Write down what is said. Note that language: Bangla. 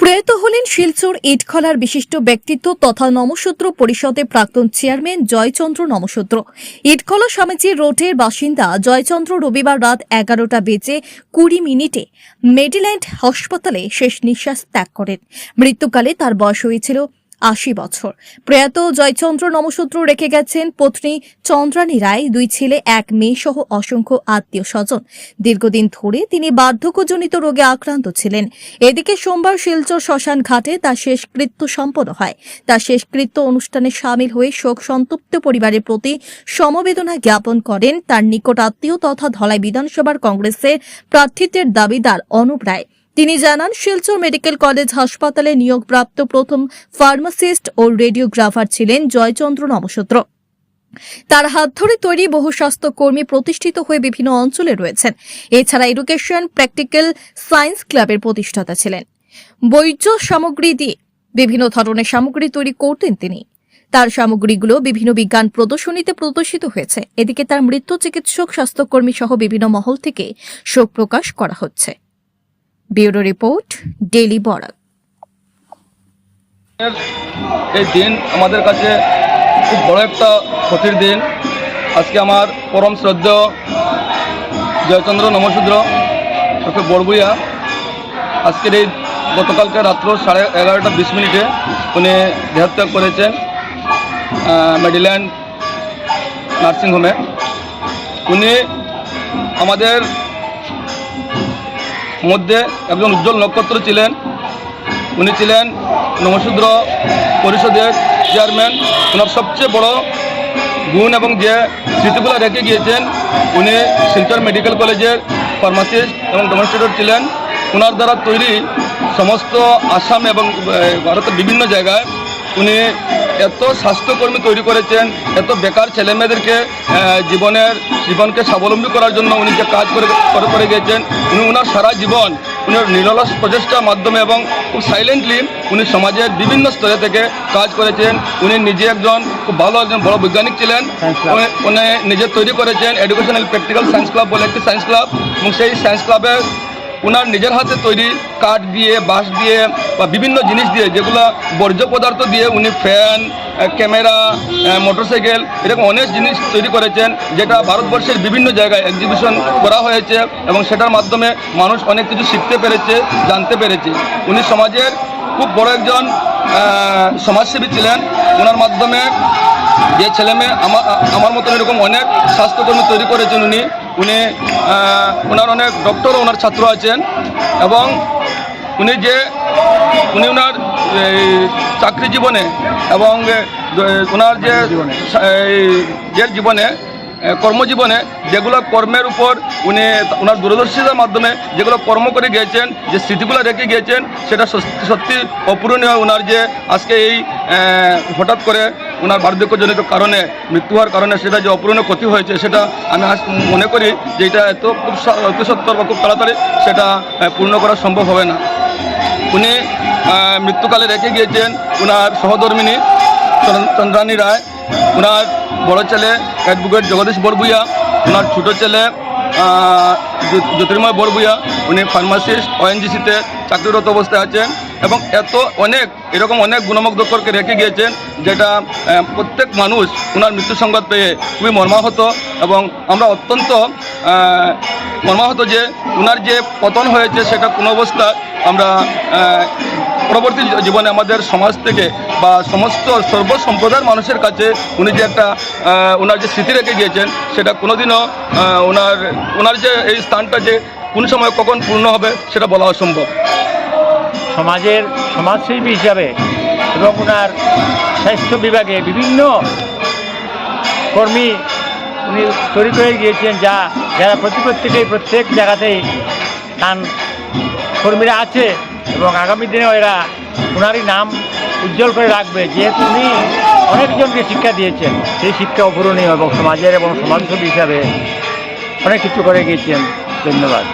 প্রয়াত হলেন শিলচর ইটখলার বিশিষ্ট ব্যক্তিত্ব তথা নমসূত্র পরিষদের প্রাক্তন চেয়ারম্যান জয়চন্দ্র নমসূত্র। ইটখলা স্বামীজি রোডের বাসিন্দা জয়চন্দ্র রবিবার রাত এগারোটা বেজে কুড়ি মিনিটে মেডিল্যান্ড হাসপাতালে শেষ নিঃশ্বাস ত্যাগ করেন। মৃত্যুকালে তার বয়স হয়েছিল আশি বছর। প্রয়াত জয়চন্দ্র নমসূত্র রেখে গেছেন পত্নী চন্দ্রানী রায়, দুই ছেলে, এক মেয়ে সহ অসংখ্য আত্মীয় স্বজন। দীর্ঘদিন ধরে তিনি বার্ধক্যজনিত রোগে আক্রান্ত ছিলেন। এদিকে সোমবার শিলচর শ্মশান ঘাটে তার শেষকৃত্য সম্পন্ন হয়। তার শেষকৃত্য অনুষ্ঠানে সামিল হয়ে শোক সন্তপ্ত পরিবারের প্রতি সমবেদনা জ্ঞাপন করেন তার নিকট আত্মীয় তথা ধলাই বিধানসভার কংগ্রেসের প্রার্থিত্বের দাবিদার অনুপ রায়। তিনি জানান, শিলচর মেডিকেল কলেজ হাসপাতালে নিয়োগপ্রাপ্ত প্রথম ফার্মাসিস্ট ও রেডিওগ্রাফার ছিলেন জয়চন্দ্র নমসূত্র তার হাত ধরে তৈরি বহু স্বাস্থ্যকর্মী প্রতিষ্ঠিত হয়ে বিভিন্ন অঞ্চলে রয়েছেন। এছাড়া এডুকেশন, প্র্যাকটিক্যাল সায়েন্স ক্লাবের প্রতিষ্ঠাতা ছিলেন। বৈজ্য সামগ্রী দিয়ে বিভিন্ন ধরনের সামগ্রী তৈরি করতেন তিনি। তার সামগ্রীগুলো বিভিন্ন বিজ্ঞান প্রদর্শনীতে প্রদর্শিত হয়েছে। এদিকে তার মৃত্যু চিকিৎসক, স্বাস্থ্যকর্মী সহ বিভিন্ন মহল থেকে শোক প্রকাশ করা হচ্ছে। Bureau report, daily Barak. এই দিন আমাদের কাছে খুব বড় একটা ক্ষতির দিন। আজকে আমার পরম শ্রদ্ধেয় জয়চন্দ্র নমশূদ্র ওকে বড়বুইয়া আজকের এই গতকালকে রাত্র সাড়ে এগারোটা বিশ মিনিটে উনি দেহত্যাগ করেছেন মেডিল্যান্ড নার্সিংহোমে। উনি আমাদের মধ্যে একজন উজ্জ্বল নক্ষত্র ছিলেন। উনি ছিলেন নমশূদ্র পরিষদের চেয়ারম্যান। ওনার সবচেয়ে বড় গুণ এবং যে স্মৃতিগুলো রেখে গিয়েছেন, উনি শিলচর মেডিকেল কলেজের ফার্মাসিস্ট এবং ডেমনস্ট্রেটর ছিলেন। ওনার দ্বারা তৈরি সমস্ত আসাম এবং ভারতের বিভিন্ন জায়গায় উনি এত স্বাস্থ্যকর্মী তৈরি করেছেন এত বেকার ছেলেমেয়েদেরকে জীবনের জীবনকে স্বাবলম্বী করার জন্য উনি যে কাজ করে করে গিয়েছেন উনি ওনার সারা জীবন উনি নিরলস প্রচেষ্টার মাধ্যমে এবং খুব সাইলেন্টলি উনি সমাজের বিভিন্ন স্তরে থেকে কাজ করেছেন। উনি নিজে একজন খুব ভালো একজন বড় বৈজ্ঞানিক ছিলেন। উনি- উনি নিজে তৈরি করেছেন এডুকেশনাল প্র্যাকটিক্যাল সায়েন্স ক্লাব বলে একটি সায়েন্স ক্লাব এবং সেই সায়েন্স ক্লাবের ওনার নিজের হাতে তৈরি কাঠ দিয়ে, বাঁশ দিয়ে বা বিভিন্ন জিনিস দিয়ে যেগুলো বর্জ্য পদার্থ দিয়ে উনি ফ্যান ক্যামেরা মোটরসাইকেল এরকম অনেক জিনিস তৈরি করেছেন যেটা ভারতবর্ষের বিভিন্ন জায়গায় এক্সিবিশন করা হয়েছে এবং সেটার মাধ্যমে মানুষ অনেক কিছু শিখতে পেরেছে, জানতে পেরেছে। উনি সমাজের খুব বড় একজন সমাজসেবী ছিলেন। ওনার মাধ্যমে যে ছেলে মেয়ে আমার আমার মতন এরকম অনেক স্বাস্থ্যকর্মী তৈরি করেছেন উনি। উনি ওনার অনেক ডক্টর ওনার ছাত্র আছেন এবং উনি যে উনি ওনার এই, চাকরি জীবনে এবং ওনার যে এই, যে জীবনে কর্মজীবনে যেগুলো কর্মের উপর উনি ওনার দূরদর্শিতার মাধ্যমে যেগুলো কর্ম করে গিয়েছেন যে স্মৃতিগুলো রেখে গিয়েছেন সেটা সত্যি সত্যি অপূরণীয়। ওনার যে আজকে এই হঠাৎ করে ওনার বার্ধক্যজনিত কারণে, মৃত্যু হওয়ার কারণে সেটা যে অপূরণীয় ক্ষতি হয়েছে সেটা আমি মনে করি যে এটা এত খুব অতি সত্তর বা খুব তাড়াতাড়ি সেটা পূর্ণ করা সম্ভব হবে না। উনি মৃত্যুকালে রেখে গিয়েছেন ওনার সহধর্মিনী চন্দ্রানী রায় ওনার বড় ছেলে অ্যাডভোকেট জগদীশ বড়বুইয়া ওনার ছোট ছেলে জ্যোতির্ময় বড়বুইয়া উনি ফার্মাসিস্ট ওএনজিসিতে চাকরিরত অবস্থায় আছেন এবং এত অনেক এরকম অনেক গুণমুগ্ধকরকে রেখে গিয়েছেন, যেটা প্রত্যেক মানুষ ওনার মৃত্যু সংবাদ পেয়ে খুবই মর্মাহত এবং আমরা অত্যন্ত মর্মাহত যে ওনার যে পতন হয়েছে সেটা কোনো অবস্থা আমরা পরবর্তী জীবনে আমাদের সমাজ থেকে বা সমস্ত সর্ব সম্প্রদায়ের মানুষের কাছে উনি যে একটা ওনার যে স্মৃতি রেখে গিয়েছেন, সেটা কোনোদিনও ওনার ওনার যে এই স্থানটা যে কোন সময় কখন পূর্ণ হবে সেটা বলা অসম্ভব। সমাজের সমাজসেবী হিসাবে এবং ওনার স্বাস্থ্য বিভাগে বিভিন্ন কর্মী উনি তৈরি করে গিয়েছেন যা, যারা প্রতি প্রত্যেকেই প্রত্যেক জায়গাতেই তান কর্মীরা আছে এবং আগামী দিনেও এরা ওনারই নাম উজ্জ্বল করে রাখবে। যেহেতু উনি অনেকজনকে শিক্ষা দিয়েছেন, সেই শিক্ষা অপূরণীয় এবং সমাজের এবং সমাজসেবী হিসাবে অনেক কিছু করে গিয়েছেন। ধন্যবাদ।